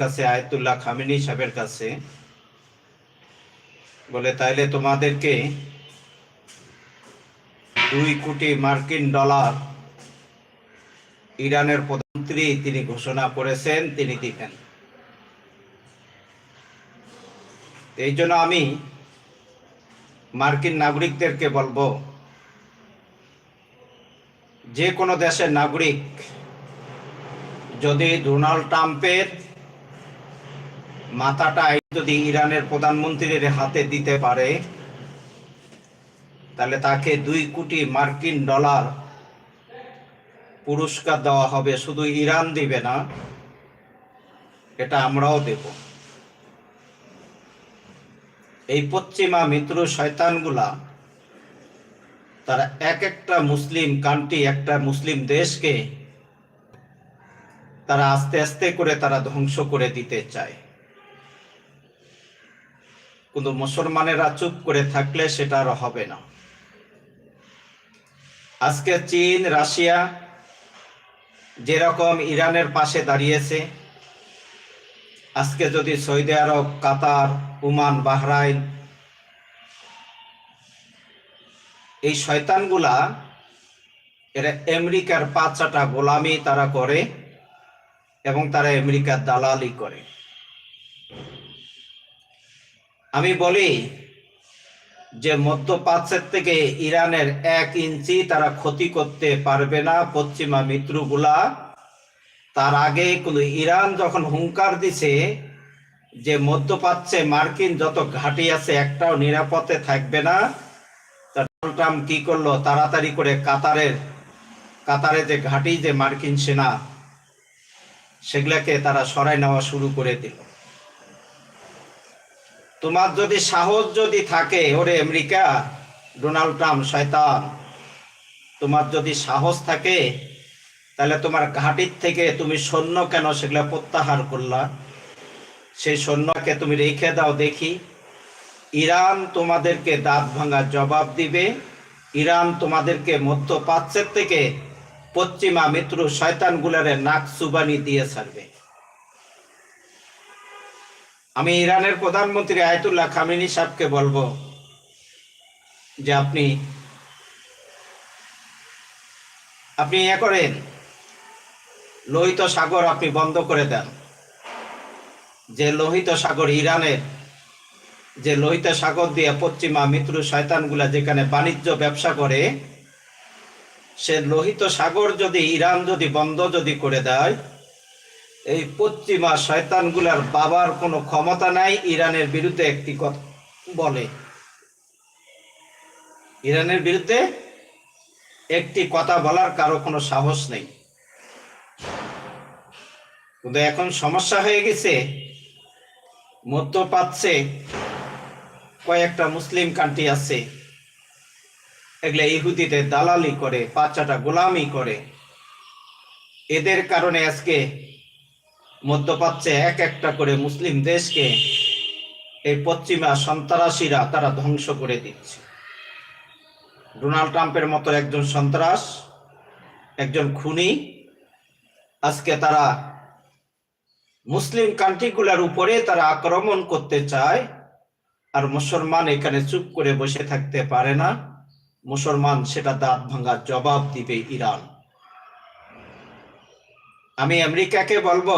কাছে Ayatollah Khamenei সাহেবের কাছে বলে, তাইলে তোমাদেরকে দুই কোটি মার্কিন ডলার ইরানের প্রধানমন্ত্রী তিনি ঘোষণা করেছেন, তিনি দিবেন। এই জন্য আমি মার্কিন নাগরিকদেরকে বলব, যে কোনো দেশের নাগরিক যদি ডোনাল্ড ট্রাম্পের মাথাটা যদি ইরানের প্রধানমন্ত্রীর হাতে দিতে পারে। তাহলে তাকে দুই কোটি মার্কিন ডলার পুরস্কার দেওয়া হবে। শুধু ইরান দিবে না, এটা আমরাও দেব। এই পশ্চিমা মিত্র শয়তানগুলা, তারা এক একটা মুসলিম কান্ট্রি, একটা মুসলিম দেশকে তারা আস্তে আস্তে করে তারা ধ্বংস করে দিতে চায়। কিন্তু মুসলমানেরা চুপ করে থাকলে সেটা আর হবে না। আজকে চীন, রাশিয়া যেরকম ইরানের পাশে দাঁড়িয়েছে, আজকে যদি Saudi Arab, Qatar, Oman, Bahrain এই শয়তানগুলা, এরা আমেরিকার পাঁচটা গোলামি তারা করে এবং তারা আমেরিকার দালালি করে। আমি বলি যে মধ্যপ্রাচ্যের থেকে ইরানের এক ইঞ্চি তারা ক্ষতি করতে পারবে না পশ্চিমা মিত্রগুলা। তার আগে কোনো ইরান যখন হুঙ্কার দিছে যে মধ্যপ্রাচ্যে মার্কিন যত ঘাঁটি আছে একটাও নিরাপদে থাকবে না ডোনাল্ড ট্রাম্প কি করল? তাড়াতাড়ি করে কাতারের কাতারে যে ঘাঁটি, যে মার্কিন সেনা, সেগুলাকে তারা সরাই নেওয়া শুরু করে দিল। তোমার যদি সাহস যদি থাকে, ওরে আমেরিকা, ডোনাল্ড ট্রাম্প, শয়তান, তোমার যদি সাহস থাকে, তাহলে তোমার ঘাটির থেকে তুমি সৈন্য কেন সেগুলো প্রত্যাহার করলা? সেই সৈন্যকে তুমি রেখে দাও দেখি। ইরান তোমাদেরকে দাঁত ভাঙার জবাব দিবে। ইরান তোমাদেরকে মধ্যপ্রাচ্যের থেকে পশ্চিমা মিত্র শয়তানগুলারে নাক সুবানি দিয়ে ছাড়বে। আমি ইরানের প্রধানমন্ত্রী আয়তুল্লাহ খামিনি সাহেবকে বলব যে আপনি আপনি ইয়ে করেন, লোহিত সাগর আপনি বন্ধ করে দেন। যে লোহিত সাগর ইরানের, যে লোহিত সাগর দিয়ে পশ্চিমা মিত্র শয়তানগুলা যেখানে বাণিজ্য ব্যবসা করে, সে লোহিত সাগর যদি ইরান যদি বন্ধ যদি করে দেয় এই পশ্চিমা শয়তানগুলার বাবার কোনো ক্ষমতা নাই, ইরানের বিরুদ্ধে একটি কথা বলে। ইরানের বিরুদ্ধে একটি কথা বলার কারও কোনো সাহস নেই। কিন্তু এখন সমস্যা হয়ে গেছে, মধ্যপ্রাচ্যে কয়েকটা মুসলিম কান্ট্রি আছে, এগুলা ইহুদিতে দালালি করে, বাচ্চাটা গোলামি করে। এদের কারণে আজকে মধ্যপ্রাচ্যে এক একটা করে মুসলিম দেশকে এই পশ্চিমা সন্ত্রাসীরা তারা ধ্বংস করে দিচ্ছে। ডোনাল্ড ট্রাম্পের মতো একজন সন্ত্রাস, একজন খুনি, আজকে তারা মুসলিম কান্ট্রিগুলার উপরে তারা আক্রমণ করতে চায়, আর মুসলমান এখানে চুপ করে বসে থাকতে পারে না। মুসলমান সেটা দাঁত ভাঙার জবাব দিবে ইরান। আমি আমেরিকাকে বলব,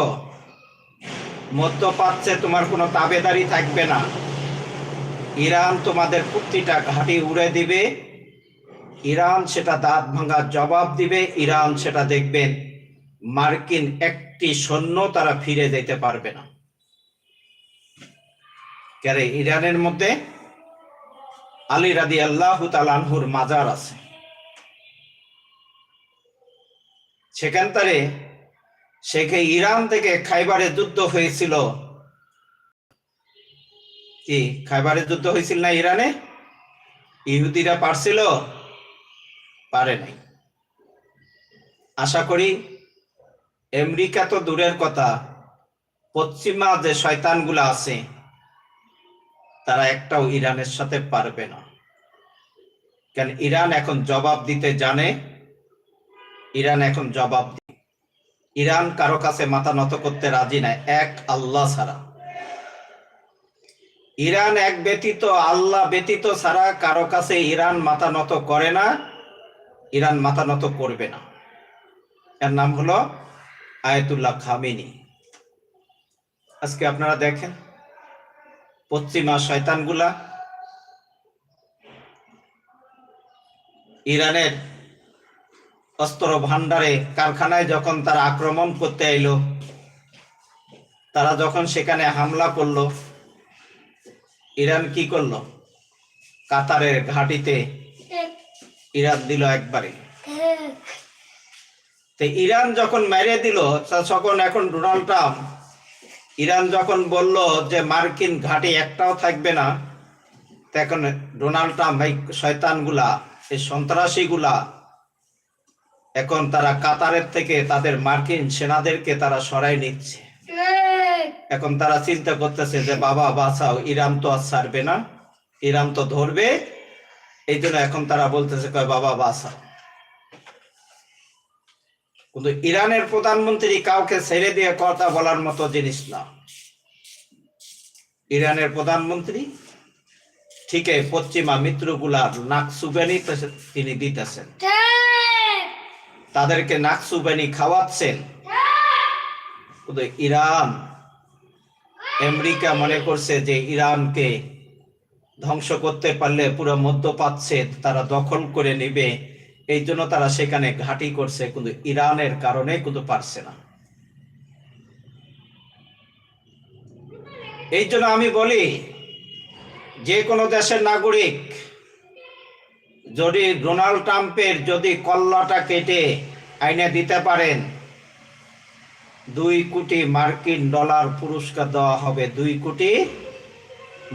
মধ্যপ্রাচ্যে তোমার কোনো তাবেদারি থাকবে না। ইরান তোমাদের প্রতিটা ঘাঁটি উড়ে দিবে। ইরান সেটা দাঁত ভাঙার জবাব দিবে। ইরান সেটা দেখবেন মার্কিন একটি সৈন্য তারা ফিরে যেতে পারবে না। কেরে ইরানের মধ্যে আলী রাদি আল্লাহ তালানহুর মাজার আছে। সেখান তারে সেখে ইরান থেকে খাইবারে যুদ্ধ হয়েছিল? কি খাইবারে যুদ্ধ হয়েছিল না ইরানে? ইহুদিরা পারছিল? পারে নাই। আশা করি আমেরিকা তো দূরের কথা। পশ্চিমা যে শয়তানগুলো আছে, তারা একটাও ইরানের সাথে পারবে না। কেন, ইরান এখন জবাব দিতে জানে? ইরান এখন জবাব ইরান কারও কাছে মাথা নত করতে রাজি নাই, এক আল্লাহ ছাড়া। ইরান এক ব্যতীত, আল্লাহ ব্যতীত ছাড়া কারও কাছে ইরান মাথা নত করে না, ইরান মাথা নত করবে না। এর নাম হলো আয়তুল্লাহ খামেনি। আজকে আপনারা দেখেন, পশ্চিমা শয়তানগুলা ইরানের অস্ত্র ভান্ডারে কারখানায় যখন তারা আক্রমণ করতে এলো তারা যখন সেখানে হামলা করল, ইরান কি করল? কাতারের ঘাটিতে ইরান দিল একবারে। তো ইরান যখন মেরে দিল তখন এখন ডোনাল্ড ট্রাম্প, ইরান যখন বলল যে মার্কিন ঘাঁটি একটাও থাকবে না তো এখন ডোনাল্ড ট্রাম্প এই শয়তানগুলা, এই সন্ত্রাসীগুলা এখন তারা কাতারের থেকে তাদের মার্কিন সেনাদেরকে তারা সরাই নিচ্ছে। এখন তারা চিন্তা করতেছে যে, বাবা, বাঁচাও, ইরান তো আর ছাড়বে না, ইরান তো ধরবে। এই জন্য এখন তারা বলতেছে, কয়, বাবা, বাঁচাও। কিন্তু ইরানের প্রধানমন্ত্রী কাউকে ছেড়ে দিয়ে কথা বলার মতো জিনিস না। ইরানের প্রধানমন্ত্রী ঠিক পশ্চিমা মিত্রগুলার নাক সুবেনি তিনি দিতেছেন। তাদেরকে নাক সুবেনি খাওয়াচ্ছেন ইরান, আমেরিকা মনে করছে যে ইরানকে ধ্বংস করতে পারলে পুরো মধ্যপ্রাচ্যে তারা দখল করে নেবে। এই জন্য তারা সেখানে ঘাঁটি করছে, কিন্তু ইরানের কারণে কিন্তু পারছে না। এই জন্য আমি বলি, যে কোনো দেশের নাগরিক যদি ডোনাল্ড ট্রাম্পের যদি কল্লাটা কেটে আইনে দিতে পারেন, দুই কোটি মার্কিন ডলার পুরস্কার দেওয়া হবে। দুই কোটি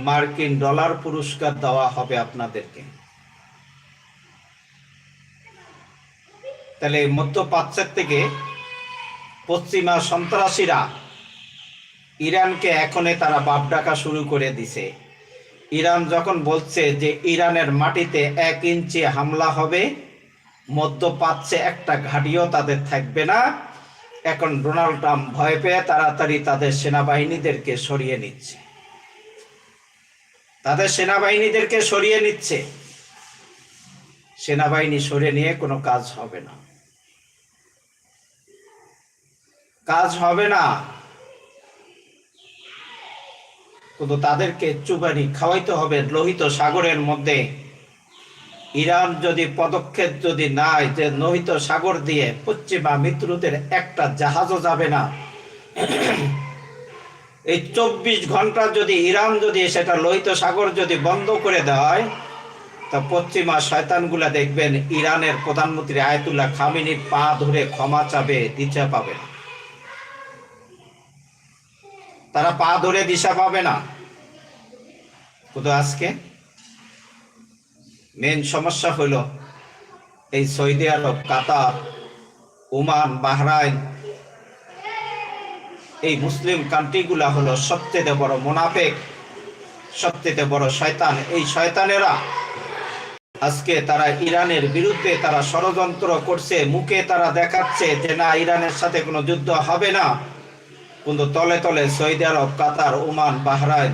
মার্কিন ডলার পুরস্কার দেওয়া হবে আপনাদেরকে। তাহলে মধ্যপ্রাচ্যের থেকে পশ্চিমা সন্ত্রাসীরা ইরানকে এখনে তারা বাপ ডাকা শুরু করে দিছে। ইরান যখন বলছে যে ইরানের মাটিতে এক ইঞ্চি হামলা হবে, মধ্যপ্রাচ্যে একটা ঘাটিও তাদের থাকবে না। এখন ডোনাল্ড ট্রাম্প ভয় পেয়ে তাড়াতাড়ি তাদের সেনাবাহিনীদেরকে সরিয়ে নিচ্ছে। তাদের সেনাবাহিনীদেরকে সরিয়ে নিচ্ছে। সেনাবাহিনী সরিয়ে নিয়ে কোনো কাজ হবে না। কাজ হবে না। কিন্তু তাদেরকে চুবানি খাওয়াইতে হবে লোহিত সাগরের মধ্যে। ইরান যদি পদক্ষেপ যদি নাই যে লোহিত সাগর দিয়ে পশ্চিমা মিত্রদের একটা জাহাজও যাবে না। এই চব্বিশ ঘণ্টা যদি ইরান যদি সেটা লোহিত সাগর যদি বন্ধ করে দেয়, তা পশ্চিমা শয়তানগুলা দেখবেন ইরানের প্রধানমন্ত্রী আয়তুল্লাহ খামিনির পা ধরে ক্ষমা চাবে দিশা পাবে না। তারা পা ধরে দিশা পাবে না। কিন্তু আজকে? মেন সমস্যা হইল এই Saudi Arab, Qatar, Oman, Bahrain. এই মুসলিম কান্ট্রিগুলা হলো সবচেয়ে বড় মোনাফেক, সবচেয়ে বড় শয়তান। এই শয়তানেরা আজকে তারা ইরানের বিরুদ্ধে তারা ষড়যন্ত্র করছে, মুখে তারা দেখাচ্ছে যে না, ইরানের সাথে কোনো যুদ্ধ হবে না। কিন্তু তলে তলে Saudi Arab, Qatar, Oman, Bahrain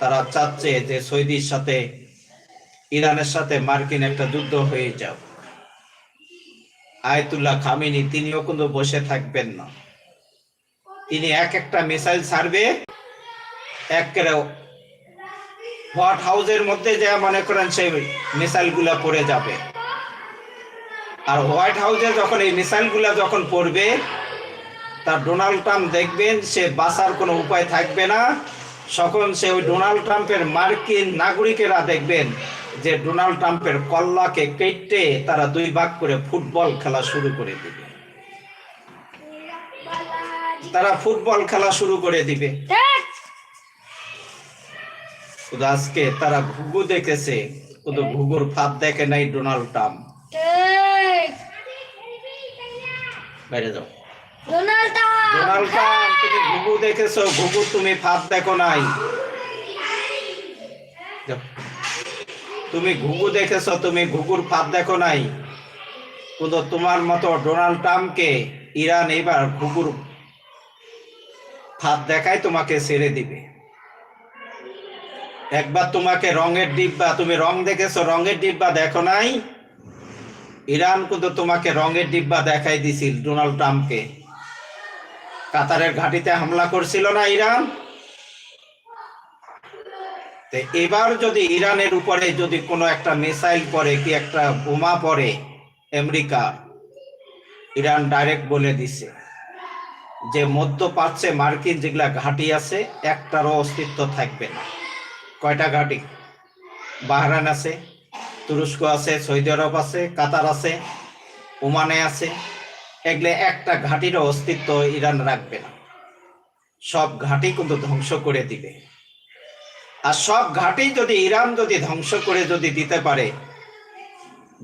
তারা চাচ্ছে যে সৌদির সাথে, ইরানের সাথে মার্কিন একটা যুদ্ধ হয়ে যাও আয়তুল্লাহ খামিনি তিনিও কিন্তু বসে থাকবেন না। তিনি এক একটা মিসাইল ছাড়বে হোয়াইট হাউসের মধ্যে যে মনে করেন সেই মিসাইলগুলা পড়ে যাবে। আর হোয়াইট হাউসে যখন এই মিসাইলগুলা যখন পড়বে তার ডোনাল্ড ট্রাম্প দেখবেন সে বাঁচার কোনো উপায় থাকবে না। তখন সে ওই ডোনাল্ড ট্রাম্পের মার্কিন নাগরিকেরা দেখবেন যে ডোনাল্ড ট্রাম্পের কল্লাকে কেটে তারা দুই ভাগ করে ফুটবল খেলা শুরু করে দিবে। তারা ফুটবল খেলা শুরু করে দিবে। আজকে তারা ঘুঘু দেখেছে শুধু ঘুঘুর ফাঁদ দেখে নাই ডোনাল্ড ট্রাম্প। বাইরে যাও। ডোনাল্ড ডোনাল্ড ট্রাম্প তুমি ঘুঘু দেখেছ ঘুঘু তুমি ফাঁদ দেখো নাই। তুমি ঘুঘু দেখেছ তুমি ঘুঘুর ফাঁদ দেখো নাই। কিন্তু তোমার মতো ডোনাল্ড ট্রাম্পকে ইরান এবার ঘুঘুর ফাঁদ দেখায় তোমাকে ছেড়ে দিবে। একবার তোমাকে রঙের ডিব্বা তুমি রং দেখেছ রঙের ডিব্বা দেখো নাই? ইরান কিন্তু তোমাকে রঙের ডিব্বা দেখাই দিছিল ডোনাল্ড ট্রাম্পকে। কাতারের ঘাটিতে হামলা করছিল না ইরান? এবার যদি ইরানের উপরে যদি কোনো একটা মিসাইল পড়ে, কি একটা বোমা পড়ে আমেরিকা, ইরান ডাইরেক্ট বলে দিছে যে মধ্যপ্রাচ্যে মার্কিন যেগুলা ঘাঁটি আছে, একটারও অস্তিত্ব থাকবে না। কয়টা ঘাঁটি? বাহরান আছে, তুরস্ক আছে, সৌদি আরব আছে, কাতার আছে, ওমানে আছে এগুলো একটা ঘাঁটিরও অস্তিত্ব ইরান রাখবে না। সব ঘাঁটি কিন্তু ধ্বংস করে দিবে। আর সব ঘাঁটি যদি ইরান যদি ধ্বংস করে যদি দিতে পারে,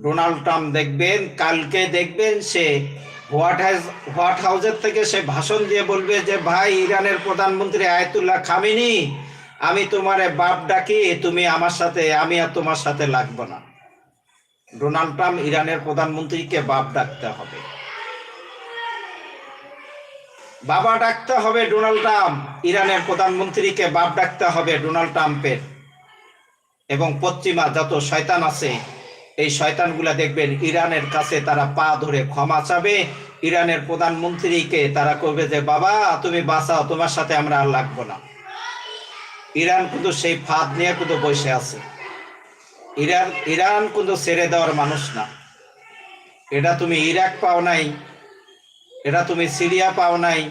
ডোনাল্ড ট্রাম্প দেখবেন, কালকে দেখবেন সে হোয়াট হাউস হোয়াট হাউসের থেকে সে ভাষণ দিয়ে বলবে যে, ভাই, ইরানের প্রধানমন্ত্রী আয়তুল্লাহ খামিনি। আমি তোমারে বাপ ডাকি, তুমি আমার সাথে, আমি আর তোমার সাথে লাগবো না। ডোনাল্ড ট্রাম্প ইরানের প্রধানমন্ত্রীকে বাপ ডাকতে হবে। বাবা ডাকতে হবে ডোনাল্ড ট্রাম্প। ইরানের প্রধানমন্ত্রীকে বাপ ডাকতে হবে ডোনাল্ড ট্রাম্পের। এবং পশ্চিমা যত শয়তান আছে, এই শয়তানগুলা দেখবেন ইরানের কাছে তারা পা ধরে ক্ষমা চাবে। ইরানের প্রধানমন্ত্রীকে তারা করবে যে, বাবা, তুমি বাঁচাও, তোমার সাথে আমরা আর লাগবো না। ইরান কিন্তু সেই ফাঁদ নিয়ে কিন্তু বসে আছে। ইরান ইরান কিন্তু ছেড়ে দেওয়ার মানুষ না। এটা তুমি ইরাক পাও নাই এটা তুমি সিরিয়া পাও নাই,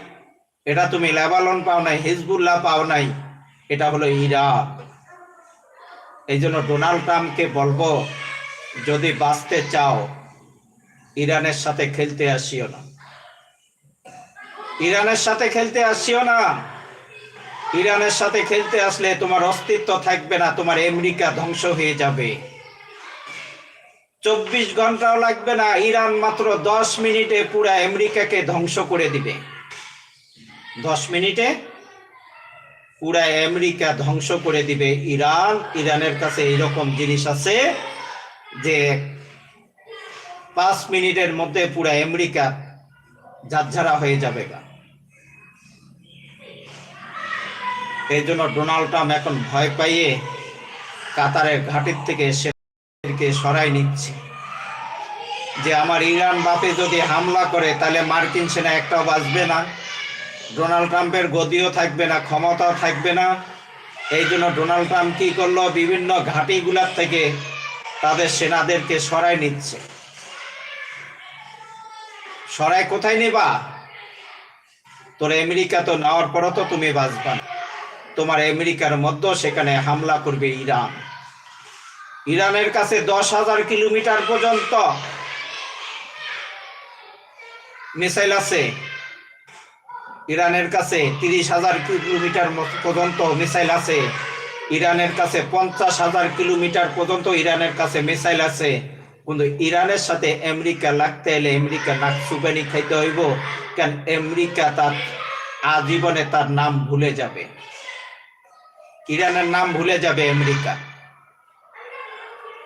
এটা তুমি লেবানন পাও নাই, হিজবুল্লাহ পাও নাই, এটা হলো ইরাক। এই জন্য ডোনাল্ড ট্রাম্পকে বলব, যদি বাঁচতে চাও, ইরানের সাথে খেলতে আসিও না। ইরানের সাথে খেলতে আসিও না। ইরানের সাথে খেলতে আসলে তোমার অস্তিত্ব থাকবে না, তোমার আমেরিকা ধ্বংস হয়ে যাবে। চব্বিশ ঘন্টাও লাগবে না, ইরান মাত্র দশ মিনিটে পুরা আমেরিকাকে ধ্বংস করে দিবে। দশ মিনিটে পুরা আমেরিকা ধ্বংস করে দিবে ইরান। ইরানের কাছে এইরকম জিনিস আছে যে পাঁচ মিনিটের মধ্যে পুরা আমেরিকা ঝাড়ঝাড়া হয়ে যাবে গা। এই জন্য ডোনাল্ড ট্রাম্প এখন ভয় পাইয়ে কাতারের ঘাটির থেকে সেকে সরাই নিচ্ছে। যে আমার ইরান বাপে যদি হামলা করে, তাহলে মার্কিন সেনা একটাও বাঁচবে না। ডোনাল্ড ট্রাম্পের গদিও থাকবে না, ক্ষমতাও থাকবে না। এই জন্য ডোনাল্ড ট্রাম্প কি করল? বিভিন্ন ঘাটিগুলার থেকে তাদের সেনাদেরকে সরাই নিচ্ছে। সরাই কোথায় নেবা? তোর আমেরিকা তো নেওয়ার পরও তো তুমি বাঁচবা তোমার আমেরিকার মধ্যেও সেখানে হামলা করবে ইরান। ইরানের কাছে দশ হাজার কিলোমিটার পর্যন্ত মিসাইল আছে। ইরানের কাছে তিরিশ হাজার কিলোমিটার পর্যন্ত মিসাইল আছে। ইরানের কাছে পঞ্চাশ হাজার কিলোমিটার পর্যন্ত ইরানের কাছে মিসাইল আছে। কিন্তু ইরানের সাথে আমেরিকা লাগতে এলে আমেরিকা নাক সুপানি খাইতে হইব কেন আমেরিকা তার আজীবনে তার নাম ভুলে যাবে। ইরানের নাম ভুলে যাবে আমেরিকা।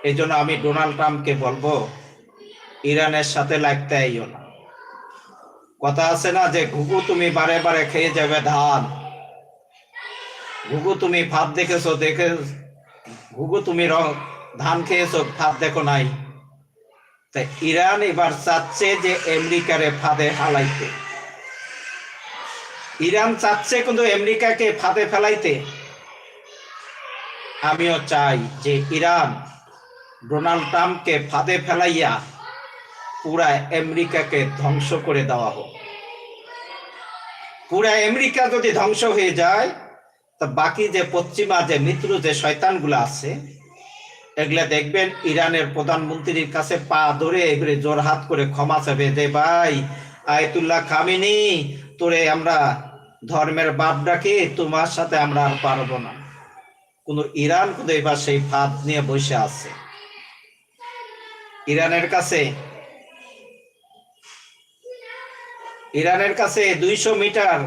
এই জন্য আমি ডোনাল্ড ট্রাম্পকে বলব, ইরানের সাথে লাগতে আইও না। কথা আছে না যে, ঘুঘু তুমি বারে বারে খেয়ে যাবে ধান। ঘুঘু তুমি ভাত দেখেছ, দেখে ঘুঘু তুমি র- ধান খেয়েছো, ভাত দেখো নাই। তাই ইরান এবার চাচ্ছে যে আমেরিকারে ফাঁদে হালাইতে ইরান চাচ্ছে কিন্তু আমেরিকাকে ফাঁদে ফেলাইতে। আমিও চাই যে ইরান ডোনাল্ড ট্রাম্পকে ফাঁদে ফেলাইয়া পুরা আমেরিকাকে ধ্বংস করে দেওয়া হোক। পুরা আমেরিকা যদি ধ্বংস হয়ে যায়, তা বাকি যে পশ্চিমা, যে মিত্র, যে শয়তানগুলো আছে, এগুলা দেখবেন ইরানের প্রধানমন্ত্রীর কাছে পা ধরে এগুলো জোরহাত করে ক্ষমা চাবে যে, ভাই, আয়তুল্লাহ খামিনি, তোরে আমরা ধর্মের বাপ ডাকি, তোমার সাথে আমরা আর পারব না। কোন ইরান কিন্তু এবার সেই ফাঁদ নিয়ে বসে আছে। ইরানের কাছে। ইরানের কাছে দুইশো মিটার,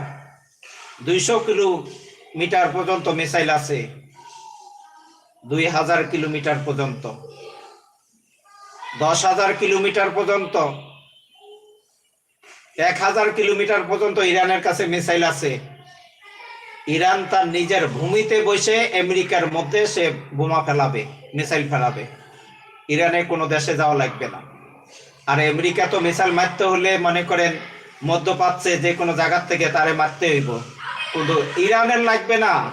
দুইশো কিলোমিটার পর্যন্ত মিসাইল আছে। দুই হাজার কিলোমিটার পর্যন্ত। দশ হাজার কিলোমিটার পর্যন্ত। এক হাজার কিলোমিটার পর্যন্ত ইরানের কাছে মিসাইল আছে। ইরান তার নিজের ভূমিতে বসে আমেরিকার মধ্যে সে বোমা ফেলাবে, মিসাইল ফেলাবে। ইরানে কোনো দেশে যাওয়া লাগবে না। আর আমেরিকা তো মিসাইল মারতে হলে মনে করেন মধ্যপ্রাচ্যে যে কোনো জায়গার থেকে তারে মারতে হইব। কিন্তু ইরানের লাগবে না।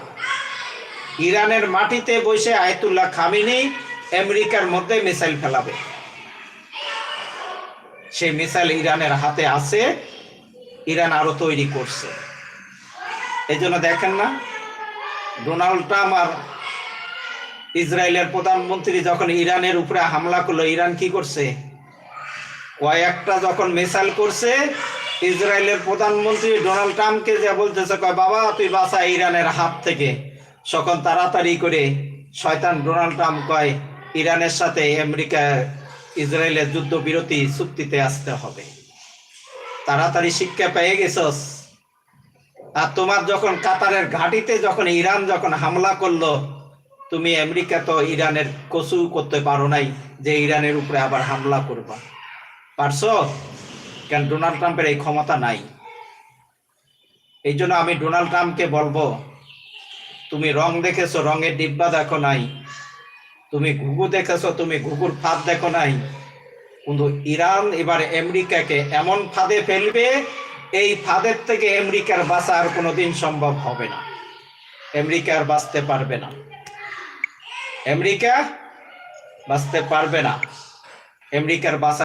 ইরানের মাটিতে বসে আয়তুল্লাহ খামিনি আমেরিকার মধ্যে মিসাইল ফেলাবে। সেই মিসাইল ইরানের হাতে আছে। ইরান আরও তৈরি করছে। এই দেখেন না, ডোনাল্ড ট্রাম্প আর ইসরায়েলের প্রধানমন্ত্রী যখন ইরানের উপরে হামলা করল, ইরান কি করছে? কয়েকটা যখন মিসাইল করছে, ইসরায়েলের প্রধানমন্ত্রী ডোনাল্ড ট্রাম্পকে যে বলতেছে, কয়, বাবা, তুই বাঁচা ইরানের হাত থেকে। তখন তাড়াতাড়ি করে শয়তান ডোনাল্ড ট্রাম্প কয়, ইরানের সাথে আমেরিকা, ইসরায়েলের যুদ্ধবিরতি চুক্তিতে আসতে হবে। তাড়াতাড়ি শিক্ষা পেয়ে গেছস। আর তোমার যখন কাতারের ঘাটিতে যখন ইরান যখন হামলা করল তুমি আমেরিকা তো ইরানের কসু করতে পারো নাই যে ইরানের উপরে আবার হামলা করবা। পারছ? কেন ডোনাল্ড ট্রাম্পের এই ক্ষমতা নাই। এই জন্য আমি ডোনাল্ড ট্রাম্পকে বলব, তুমি রং দেখেছ, রঙের ডিব্বা দেখো নাই। তুমি ঘুঘু দেখেছ, তুমি ঘুঘুর ফাঁদ দেখো নাই। কিন্তু ইরান এবার আমেরিকাকে এমন ফাঁদে ফেলবে, এই ফাঁদের থেকে আমেরিকার বাঁচা আর কোনোদিন সম্ভব হবে না। আমেরিকা আর বাঁচতে পারবে না। আমেরিকা বাঁচতে পারবে না। আমেরিকার বাঁচা